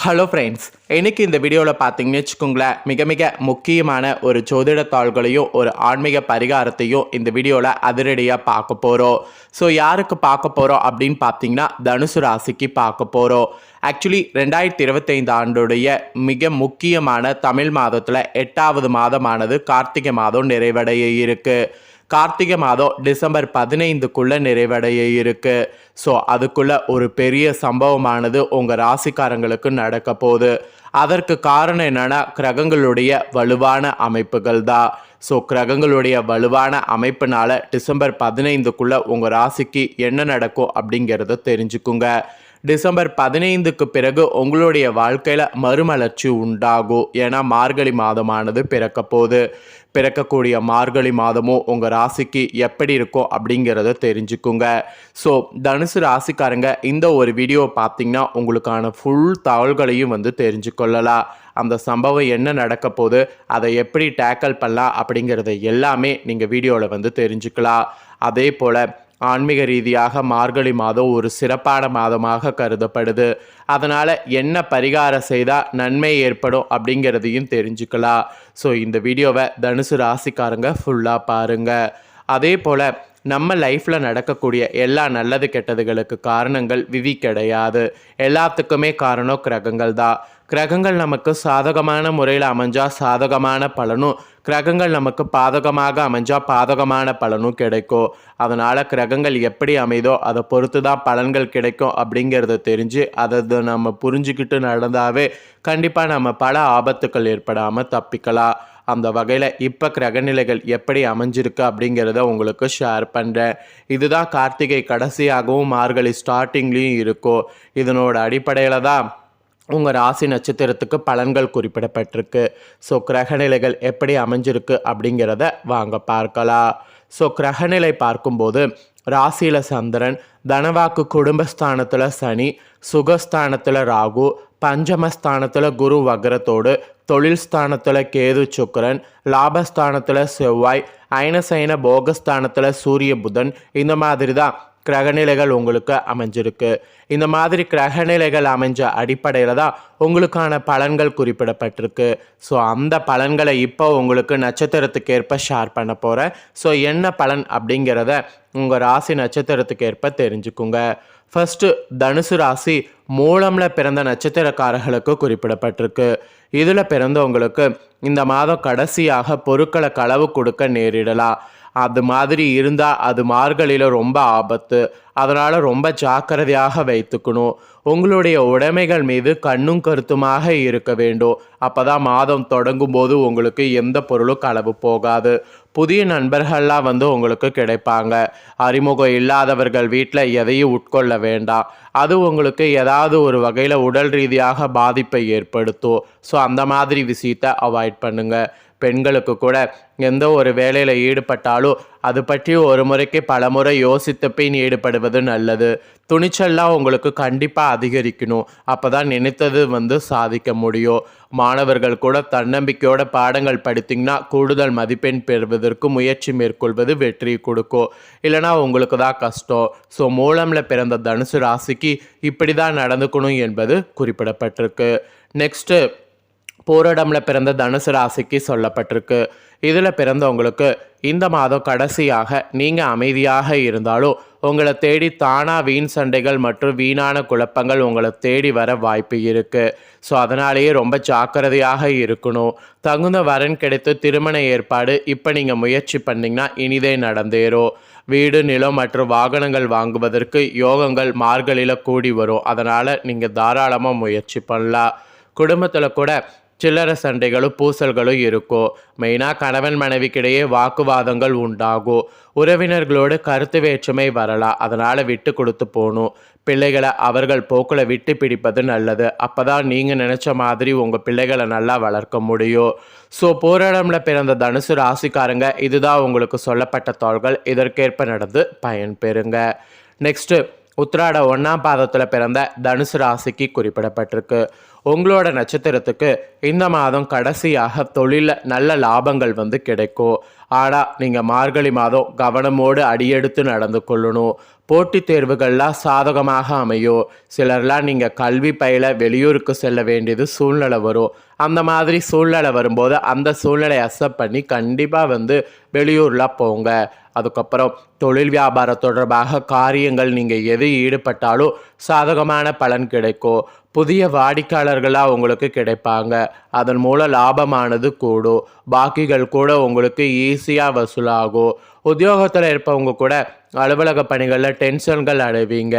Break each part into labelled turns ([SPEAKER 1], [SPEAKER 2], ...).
[SPEAKER 1] Hello friends இன்றைக்கி இந்த வீடியோவில் பார்த்தீங்கன்னு வச்சுக்கோங்களேன் மிக மிக முக்கியமான ஒரு ஜோதிட தாள்களையும் ஒரு ஆன்மீக பரிகாரத்தையும் இந்த வீடியோவில் அதிரடியாக பார்க்க போகிறோம் ஸோ யாருக்கு பார்க்க போகிறோம் அப்படின்னு பார்த்தீங்கன்னா தனுசு ராசிக்கு பார்க்க போகிறோம் ஆக்சுவலி ரெண்டாயிரத்தி இருபத்தைந்து ஆண்டுடைய மிக முக்கியமான தமிழ் மாதத்தில் எட்டாவது மாதமானது கார்த்திகை மாதம் நிறைவடைய இருக்குது கார்த்திகை மாதம் டிசம்பர் பதினைந்துக்குள்ளே நிறைவடைய இருக்கு. ஸோ அதுக்குள்ளே ஒரு பெரிய சம்பவமானது உங்கள் ராசிக்காரங்களுக்கு நடக்க போகுது. அதற்கு காரணம் என்னன்னா கிரகங்களுடைய வலுவான அமைப்புகள் தான். ஸோ கிரகங்களுடைய வலுவான அமைப்புனால டிசம்பர் பதினைந்துக்குள்ளே உங்கள் ராசிக்கு என்ன நடக்கும் அப்படிங்கிறத தெரிஞ்சுக்குங்க. டிசம்பர் பதினைந்துக்கு பிறகு உங்களுடைய வாழ்க்கையில் மறுமலர்ச்சி உண்டாகும் ஏன்னா மார்கழி மாதமானது பிறக்க போகுது பிறக்கக்கூடிய மார்கழி மாதமும் உங்கள் ராசிக்கு எப்படி இருக்கும் அப்படிங்கிறத தெரிஞ்சுக்குங்க. ஸோ தனுசு ராசிக்காரங்க இந்த ஒரு வீடியோ பார்த்தீங்கன்னா உங்களுக்கான ஃபுல் தகவல்களையும் வந்து தெரிஞ்சுக்கொள்ளலாம். அந்த சம்பவம் என்ன நடக்க போகுது அதை எப்படி டேக்கல் பண்ணலாம் அப்படிங்கிறத எல்லாமே நீங்கள் வீடியோவில் வந்து தெரிஞ்சுக்கலாம். அதே போல் ஆன்மீக ரீதியாக மார்கழி மாதம் ஒரு சிறப்பான மாதமாக கருதப்படுது. அதனால் என்ன பரிகாரம் செய்தால் நன்மை ஏற்படும் அப்படிங்கிறதையும் தெரிஞ்சுக்கலாம். ஸோ இந்த வீடியோவை தனுசு ராசிக்காரங்க ஃபுல்லாக பாருங்கள் அதே போல் நம்ம லைஃப்பில் நடக்கக்கூடிய எல்லா நல்லது கெட்டதுகளுக்கு காரணங்கள் விதி கிடையாது. எல்லாத்துக்குமே காரணம் கிரகங்கள் தான் கிரகங்கள் நமக்கு சாதகமான முறையில் அமைஞ்சால் சாதகமான பலனும் கிரகங்கள் நமக்கு பாதகமாக அமைஞ்சால் பாதகமான பலனும் கிடைக்கும். அதனால் கிரகங்கள் எப்படி அமைதோ அதை பொறுத்து தான் பலன்கள் கிடைக்கும் அப்படிங்கிறத தெரிஞ்சு அதை நம்ம புரிஞ்சுக்கிட்டு நடந்தாவே கண்டிப்பாக நம்ம பல ஆபத்துக்கள் ஏற்படாமல் தப்பிக்கலாம். அந்த வகையில் இப்போ கிரகநிலைகள் எப்படி அமைஞ்சிருக்கு அப்படிங்கிறத உங்களுக்கு ஷேர் பண்ணுறேன் இதுதான் கார்த்திகை கடைசியாகவும் மார்கழி ஸ்டார்டிங்லேயும் இருக்கும். இதனோட அடிப்படையில் தான் உங்கள் ராசி நட்சத்திரத்துக்கு பலன்கள் குறிப்பிடப்பட்டிருக்கு. ஸோ கிரகநிலைகள் எப்படி அமைஞ்சிருக்கு அப்படிங்கிறத வாங்க பார்க்கலாம். ஸோ கிரகநிலை பார்க்கும்போது ராசியில் சந்திரன் தனவாக்கு குடும்பஸ்தானத்தில் சனி சுகஸ்தானத்தில் ராகு பஞ்சமஸ்தானத்தில் குரு வக்ரத்தோடு தொழில் ஸ்தானத்தில் கேது சுக்கரன் லாபஸ்தானத்தில் செவ்வாய் அயனசைன போகஸ்தானத்தில் சூரிய புதன் இந்த மாதிரி தான் கிரகநிலைகள் உங்களுக்கு அமைஞ்சிருக்கு. இந்த மாதிரி கிரகநிலைகள் அமைஞ்ச அடிப்படையில் தான் உங்களுக்கான பலன்கள் குறிப்பிடப்பட்டிருக்கு. ஸோ அந்த பலன்களை இப்போ உங்களுக்கு நட்சத்திரத்துக்கு ஏற்ப ஷேர் பண்ண போகிறேன் ஸோ என்ன பலன் அப்படிங்கிறத உங்கள் ராசி நட்சத்திரத்துக்கு ஏற்ப தெரிஞ்சுக்குங்க. ஃபஸ்ட்டு தனுசு ராசி மூலமில் பிறந்த நட்சத்திரக்காரர்களுக்கு குறிப்பிடப்பட்டிருக்கு. இதில் பிறந்தவங்களுக்கு இந்த மாதம் கடைசியாக பொருட்களை களவு கொடுக்க நேரிடலாம். அது மாதிரி இருந்தால் அது மார்கழியில் ரொம்ப ஆபத்து. அதனால் ரொம்ப ஜாக்கிரதையாக வைத்துக்கணும். உங்களுடைய உடைமைகள் மீது கண்ணும் கருத்துமாக இருக்க வேண்டும். அப்போ தான் மாதம் தொடங்கும் போது உங்களுக்கு எந்த பொருளும் களவு போகாது. புதிய நண்பர்கள்லாம் வந்து உங்களுக்கு கிடைப்பாங்க. அறிமுகம் இல்லாதவர்கள் வீட்டில் எதையும் உட்கொள்ள வேண்டாம். அது உங்களுக்கு ஏதாவது ஒரு வகையில் உடல் ரீதியாக பாதிப்பை ஏற்படுத்தும். ஸோ அந்த மாதிரி விஷயத்தை அவாய்ட் பண்ணுங்கள் பெண்களுக்கு கூட எந்த ஒரு வேலையில் ஈடுபட்டாலும் அது பற்றி ஒரு முறைக்கு பல முறை யோசித்த பின் ஈடுபடுவது நல்லது. துணிச்சல்லாம் உங்களுக்கு கண்டிப்பாக அதிகரிக்கணும். அப்போ தான் நினைத்தது வந்து சாதிக்க முடியும். மாணவர்கள் கூட தன்னம்பிக்கையோட பாடங்கள் படித்தீங்கன்னா கூடுதல் மதிப்பெண் பெறுவதற்கு முயற்சி மேற்கொள்வது வெற்றி கொடுக்கும். இல்லைனா உங்களுக்கு தான் கஷ்டம். ஸோ மூலமில் பிறந்த தனுசு ராசிக்கு இப்படி தான் நடந்துக்கணும் என்பது குறிப்பிடப்பட்டிருக்கு. நெக்ஸ்ட்டு போராடமில் பிறந்த தனுசு ராசிக்கு சொல்லப்பட்டிருக்கு. இதில் பிறந்தவங்களுக்கு இந்த மாதம் கடைசியாக நீங்கள் அமைதியாக இருந்தாலும் உங்களை தேடி தானா வீண் சண்டைகள் மற்றும் வீணான குழப்பங்கள் உங்களை தேடி வர வாய்ப்பு இருக்குது ஸோ அதனாலேயே ரொம்ப ஜாக்கிரதையாக இருக்கணும். தகுந்த வரன் கிடைத்து திருமண ஏற்பாடு இப்போ நீங்கள் முயற்சி பண்ணிங்கன்னா இனிதே நடந்தேறும். வீடு நிலம் மற்றும் வாகனங்கள் வாங்குவதற்கு யோகங்கள் மார்கழியில் கூடி வரும். அதனால் நீங்கள் தாராளமாக முயற்சி பண்ணலாம். குடும்பத்தில் கூட சில்லறை சண்டைகளும் பூசல்களும் இருக்கும் மெயினாக கணவன் மனைவிக்கிடையே வாக்குவாதங்கள் உண்டாகும் உறவினர்களோடு கருத்து வேற்றுமை வரலாம் அதனால் விட்டு கொடுத்து போகணும் பிள்ளைகளை அவர்கள் போக்கில் விட்டு பிடிப்பது நல்லது அப்போ தான் நீங்கள் நினச்ச மாதிரி உங்கள் பிள்ளைகளை நல்லா வளர்க்க முடியும் ஸோ போராடமில் பிறந்த தனுசு ராசிக்காரங்க இதுதான் உங்களுக்கு சொல்லப்பட்ட தாள்கள் இதற்கேற்ப நடந்து பயன்பெறுங்க நெக்ஸ்ட்டு உத்ராட ஒன்றாம் பாதத்தில் பிறந்த தனுசு ராசிக்கு குறிப்பிடப்பட்டிருக்கு உங்களோட நட்சத்திரத்துக்கு இந்த மாதம் கடைசியாக தொழிலில் நல்ல லாபங்கள் வந்து கிடைக்கும் ஆனால் நீங்கள் மார்கழி மாதம் கவனமோடு அடியெடுத்து நடந்து கொள்ளணும். போட்டித் தேர்வுகள்லாம் சாதகமாக அமையும் சிலர்லாம் நீங்கள் கல்வி பயில வெளியூருக்கு செல்ல வேண்டியது சூழ்நிலை வரும். அந்த மாதிரி சூழ்நிலை வரும்போது அந்த சூழ்நிலையை அசப்ட் பண்ணி கண்டிப்பாக வந்து வெளியூர்லாம் போங்க. அதுக்கப்புறம் தொழில் வியாபாரம் தொடர்பாக காரியங்கள் நீங்கள் எது ஈடுபட்டாலும் சாதகமான பலன் கிடைக்கும் புதிய வாடிக்கையாளர்களாக உங்களுக்கு கிடைப்பாங்க. அதன் மூலம் லாபமானது கூடும் பாக்கிகள் கூட உங்களுக்கு ஈஸியாக வசூலாகும் உத்தியோகத்தில் இருப்பவங்க கூட அலுவலக பணிகளில் டென்ஷன்கள் அடைவீங்க.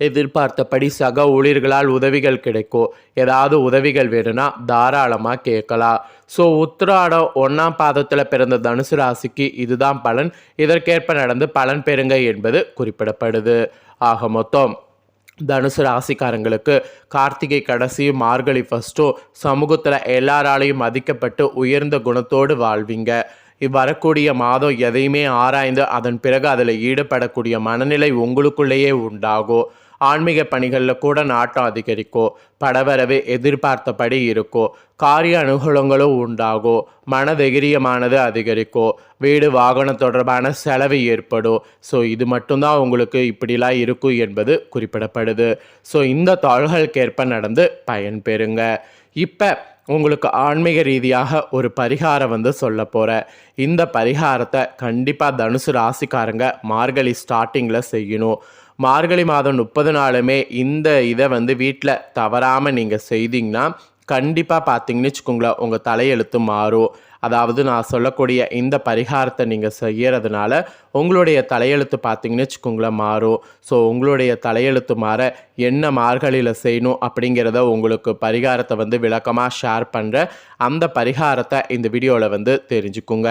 [SPEAKER 1] எதிர்பார்த்தபடி சக ஊழியர்களால் உதவிகள் கிடைக்கும் ஏதாவது உதவிகள் வேணும்னா தாராளமாக கேட்கலாம். ஸோ உத்திராடம் ஒன்றாம் பாதத்தில் பிறந்த தனுசு ராசிக்கு இதுதான் பலன். இதற்கேற்ப நடந்து பலன் பெறுங்க என்பது குறிப்பிடப்படுது. ஆக மொத்தம் தனுசு ராசிக்காரங்களுக்கு கார்த்திகை கடைசியும் மார்கழி ஃபஸ்ட்டும் சமூகத்தில் எல்லாராலையும் மதிக்கப்பட்டு உயர்ந்த குணத்தோடு வாழ்வீங்க. இவ்வரக்கூடிய மாதம் எதையுமே ஆராய்ந்து அதன் பிறகு அதில் ஈடுபடக்கூடிய மனநிலை உங்களுக்குள்ளேயே உண்டாகும். ஆன்மீக பணிகளில் கூட நாட்டம் அதிகரிக்கும் படவரவு எதிர்பார்த்தபடி இருக்கும் காரிய அனுகூலங்களும் உண்டாகும் மனதெகிரியமானது அதிகரிக்கும் வீடு வாகனம் தொடர்பான செலவு ஏற்படும் ஸோ இது மட்டும்தான் உங்களுக்கு இப்படிலாம் இருக்கும் என்பது குறிப்பிடப்படுது. ஸோ இந்த தாள்களுக்கேற்ப நடந்து பயன் பெறுங்க. இப்போ உங்களுக்கு ஆன்மீக ரீதியாக ஒரு பரிகாரம் வந்து சொல்ல போகிறேன் இந்த பரிகாரத்தை கண்டிப்பாக தனுசு ராசிக்காரங்க மார்கழி ஸ்டார்டிங்கில் செய்யணும். மார்கழி மாதம் முப்பது நாளுமே இந்த இதை வந்து வீட்டில் தவறாமல் நீங்கள் செய்தீங்கன்னா கண்டிப்பாக பார்த்தீங்கன்னு வச்சுக்கோங்களேன் உங்கள் தலையெழுத்து மாறும். அதாவது நான் சொல்லக்கூடிய இந்த பரிகாரத்தை நீங்கள் செய்யறதுனால உங்களுடைய தலையெழுத்து பார்த்தீங்கன்னு வச்சுக்கோங்களேன் மாறும். ஸோ உங்களுடைய தலையெழுத்து மாற என்ன மார்கழியில் செய்யணும் அப்படிங்கிறத உங்களுக்கு பரிகாரத்தை வந்து விளக்கமாக ஷேர் பண்ணுற அந்த பரிகாரத்தை இந்த வீடியோவில் வந்து தெரிஞ்சுக்குங்க.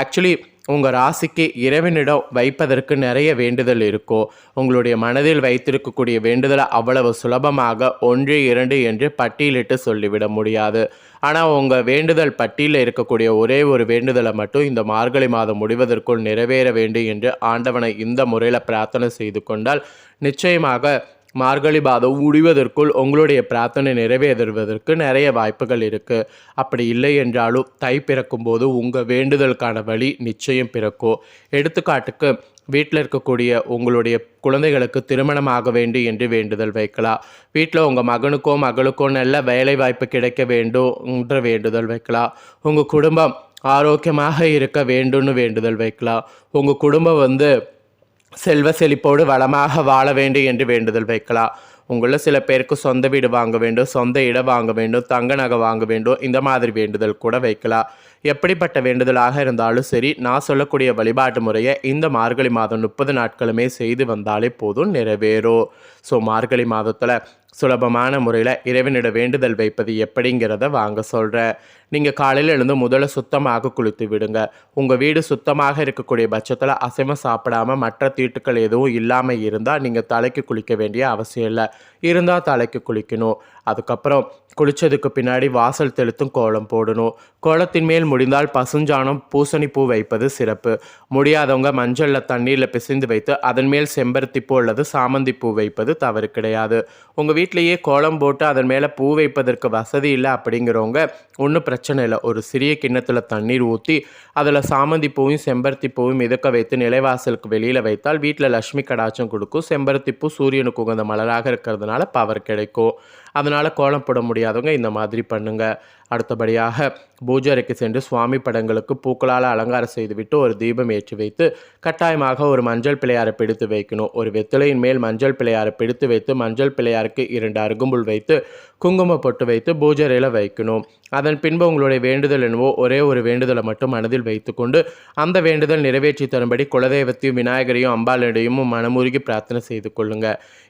[SPEAKER 1] ஆக்சுவலி உங்கள் ராசிக்கு இறைவனிடம் வைப்பதற்கு நிறைய வேண்டுதல் இருக்கோ உங்களுடைய மனதில் வைத்திருக்கக்கூடிய வேண்டுதலை அவ்வளவு சுலபமாக ஒன்று இரண்டு என்று பட்டியலிட்டு சொல்லிவிட முடியாது. ஆனால் உங்கள் வேண்டுதல் பட்டியலில் இருக்கக்கூடிய ஒரே ஒரு வேண்டுதலை மட்டும் இந்த மார்கழி மாதம் முடிவதற்குள் நிறைவேற வேண்டும் என்று ஆண்டவனை இந்த முறையில் பிரார்த்தனை செய்து கொண்டால் நிச்சயமாக மார்கழி பாதம் முடிவதற்குள் உங்களுடைய பிரார்த்தனை நிறைவேறுவதற்கு நிறைய வாய்ப்புகள் இருக்குது அப்படி இல்லை என்றாலும் தை பிறக்கும்போது உங்கள் வேண்டுதலுக்கான வழி நிச்சயம் பிறக்கும். எடுத்துக்காட்டுக்கு வீட்டில் இருக்கக்கூடிய உங்களுடைய குழந்தைகளுக்கு திருமணம் ஆக வேண்டும் என்று வேண்டுதல் வைக்கலாம். வீட்டில் உங்கள் மகனுக்கோ மகளுக்கோ நல்ல வேலை வாய்ப்பு கிடைக்க வேண்டும் என்ற வேண்டுதல் வைக்கலாம். உங்கள் குடும்பம் ஆரோக்கியமாக இருக்க வேண்டும்னு வேண்டுதல் வைக்கலாம். உங்கள் குடும்பம் வந்து செல்வ செழிப்போடு வளமாக வாழ வேண்டும் என்று வேண்டுதல் வைக்கலாம். உங்களில் சில பேருக்கு சொந்த வீடு வாங்க வேண்டும் சொந்த இடம் வாங்க வேண்டும் தங்க நகை வாங்க வேண்டும் இந்த மாதிரி வேண்டுதல் கூட வைக்கலாம். எப்படிப்பட்ட வேண்டுதலாக இருந்தாலும் சரி நான் சொல்லக்கூடிய வழிபாட்டு முறையை இந்த மார்கழி மாதம் முப்பது நாட்களுமே செய்து வந்தாலே போதும் நிறைவேறும். ஸோ மார்கழி மாதத்தில் சுலபமான முறையில் இறைவனிட வேண்டுதல் வைப்பது எப்படிங்கிறத வாங்க சொல்கிறேன் நீங்கள் காலையில் எழுந்து முதல்ல சுத்தமாக குளித்து விடுங்க. உங்கள் வீடு சுத்தமாக இருக்கக்கூடிய பட்சத்தில் அசைவம் சாப்பிடாமல் மற்ற தீட்டுக்கள் எதுவும் இல்லாமல் இருந்தால் நீங்கள் தலைக்கு குளிக்க வேண்டிய அவசியம் இல்லை. இருந்தால் தலைக்கு குளிக்கணும். அதுக்கப்புறம் குளித்ததுக்கு பின்னாடி வாசல் தெளித்தும் கோலம் போடணும். கோலத்தின் மேல் முடிந்தால் பசுஞ்சாணம் பூசணி பூ வைப்பது சிறப்பு. முடியாதவங்க மஞ்சளில் தண்ணீரில் பிசைந்து வைத்து அதன் மேல் செம்பருத்தி பூ அல்லது சாமந்தி பூ வைப்பது தவறு கிடையாது. உங்கள் வீட்டிலேயே கோலம் போட்டு அதன் மேலே பூ வைப்பதற்கு வசதி இல்லை அப்படிங்கிறவங்க ஒன்றும் பிரச்சனை இல்லை ஒரு சிறிய கிண்ணத்தில் தண்ணீர் ஊற்றி அதில் சாமந்தி பூவும் செம்பருத்தி பூவும் மிதக்க வைத்து நிலைவாசலுக்கு வெளியில் வைத்தால் வீட்டில் லக்ஷ்மி கடாச்சம் கொடுக்கும். செம்பருத்தி பூ சூரியனுக்கு உகந்த மலராக இருக்கிறதுனால பவர் கிடைக்கும். அதனால் கோலம் போட முடியாதவங்க இந்த மாதிரி பண்ணுங்கள் அடுத்தபடியாக பூஜரைக்கு சென்று சுவாமி படங்களுக்கு பூக்களால் அலங்காரம் செய்துவிட்டு ஒரு தீபம் ஏற்றி வைத்து கட்டாயமாக ஒரு மஞ்சள் பிள்ளையாரை பிடித்து வைக்கணும். ஒரு வெத்திலையின் மேல் மஞ்சள் பிள்ளையாரை பிடித்து வைத்து மஞ்சள் பிள்ளையாருக்கு இரண்டு அருகும்புல் வைத்து குங்கும பொட்டு வைத்து பூஜரையில் வைக்கணும். அதன் பின்பு உங்களுடைய வேண்டுதல் என்னவோ ஒரே ஒரு வேண்டுதலை மட்டும் மனதில் வைத்துக்கொண்டு அந்த வேண்டுதல் நிறைவேற்றி தரும்படி குலதெய்வத்தையும் விநாயகரையும் அம்பாளிடையும் மனமுருகி பிரார்த்தனை செய்து கொள்ளுங்க.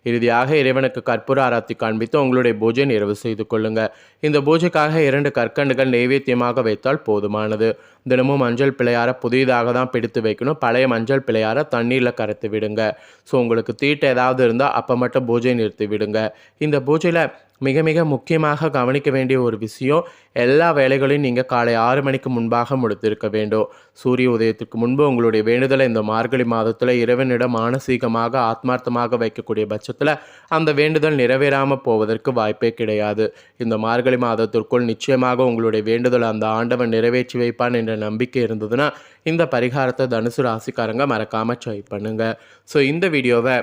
[SPEAKER 1] இறுதியாக இறைவனுக்கு கற்பூர ஆராத்தி காண்பித்து உங்களுடைய பூஜை நிறைவு செய்து கொள்ளுங்க. இந்த பூஜைக்காக இரண்டு கற்கண்டுகள் நெய்வேத்தியமாக வைத்தால் போதுமானது. தினமும் மஞ்சள் பிள்ளையார புதியதாக தான் பிடித்து வைக்கணும். பழைய மஞ்சள் பிள்ளையார தண்ணீரில் கரைத்து விடுங்க. ஸோ உங்களுக்கு தீட்டு ஏதாவது இருந்தால் அப்போ மட்டும் பூஜை நிறுத்தி விடுங்க. இந்த பூஜையில் மிக மிக முக்கியமாக கவனிக்க வேண்டிய ஒரு விஷயம் எல்லா வேலைகளையும் நீங்கள் காலை ஆறு மணிக்கு முன்பாக முடித்திருக்க வேண்டும். சூரிய உதயத்துக்கு முன்பு உங்களுடைய வேண்டுதலை இந்த மார்கழி மாதத்தில் இறைவனிடம் மானசீகமாக ஆத்மார்த்தமாக வைக்கக்கூடிய பட்சத்தில் அந்த வேண்டுதல் நிறைவேறாமல் போவதற்கு வாய்ப்பே கிடையாது. இந்த மார்கழி மாதத்திற்குள் நிச்சயமாக உங்களுடைய வேண்டுதல் அந்த ஆண்டவன் நிறைவேற்றி வைப்பான் என்ற நம்பிக்கை இருந்ததுன்னா இந்த பரிகாரத்தை தனுசு ராசிக்காரங்க மறக்காமல் ட்ரை பண்ணுங்கள் ஸோ இந்த வீடியோவை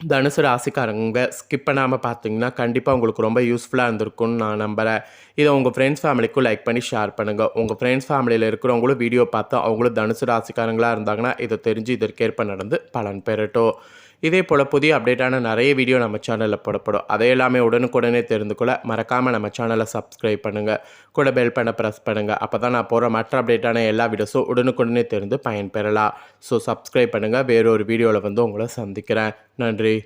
[SPEAKER 1] தனுசு ராசிக்காரங்க ஸ்கிப் பண்ணாமல் பார்த்தீங்கன்னா கண்டிப்பாக உங்களுக்கு ரொம்ப யூஸ்ஃபுல்லாக இருந்திருக்கும்னு நான் நம்புகிறேன் இதை உங்கள் ஃப்ரெண்ட்ஸ் ஃபேமிலிக்கும் லைக் பண்ணி ஷேர் பண்ணுங்கள் உங்கள் ஃப்ரெண்ட்ஸ் ஃபேமிலியில் இருக்கிறவங்களும் வீடியோ பார்த்து அவங்களும் தனுசு ராசிக்காரங்களாக இருந்தாங்கன்னா இதை தெரிஞ்சு இதற்கேற்ப நடந்து பலன் பெறட்டும். இதே போல் புதிய அப்டேட்டான நிறைய வீடியோ நம்ம சேனலில் போடப்படும். அதை எல்லாமே உடனுக்குடனே தெரிந்து கொள்ள மறக்காமல் நம்ம சேனலை சப்ஸ்கிரைப் பண்ணுங்கள் கூட பெல் பண்ண ப்ரெஸ் பண்ணுங்கள் அப்போ தான் நான் போகிற மற்ற அப்டேட்டான எல்லா வீடியோஸும் உடனுக்குடனே தெரிந்து பயன்பெறலாம். ஸோ சப்ஸ்கிரைப் பண்ணுங்கள் வேறொரு வீடியோவில் வந்து உங்களை சந்திக்கிறேன். நன்றி.